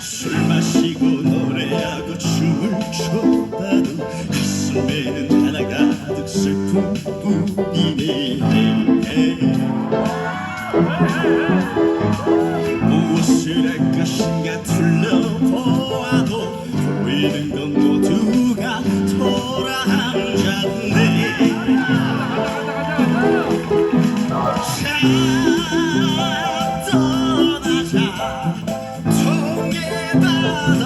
술 마시고 노래하고 춤을 춰봐도 가슴에는 하나 가득 슬픔뿐이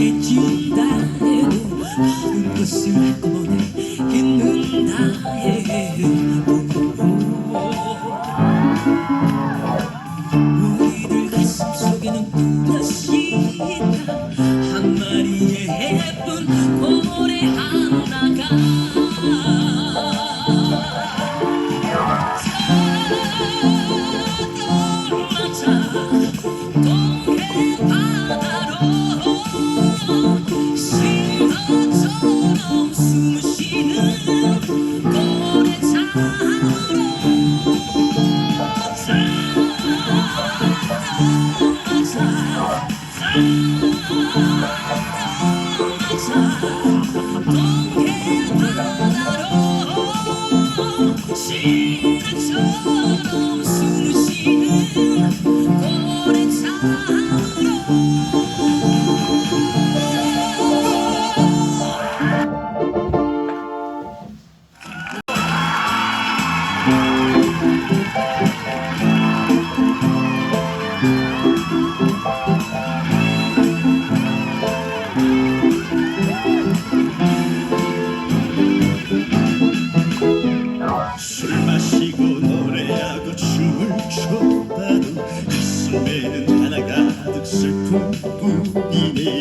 que te dá medo, nunca se incomode. Oh, 가슴에는 하나 가득 슬픔뿐이네.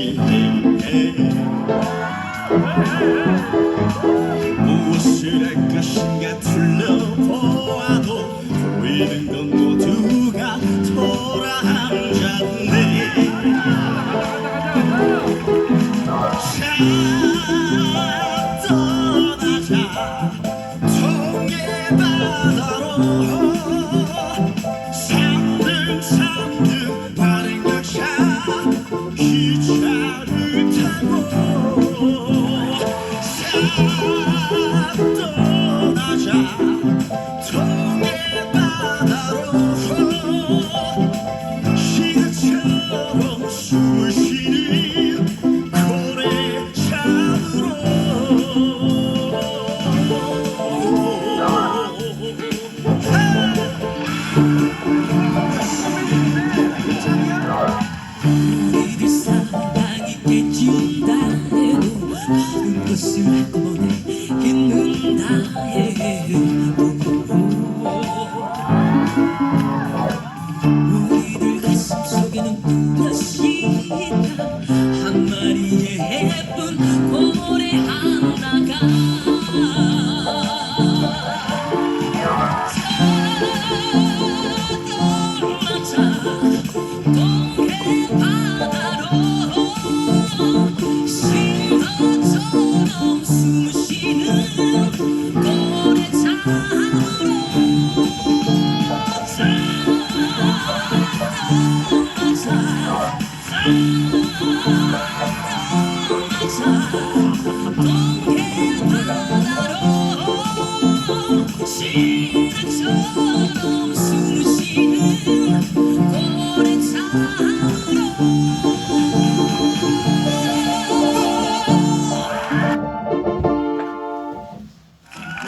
지운다 해도 모든 것을 한꺼번에 잊는다 해도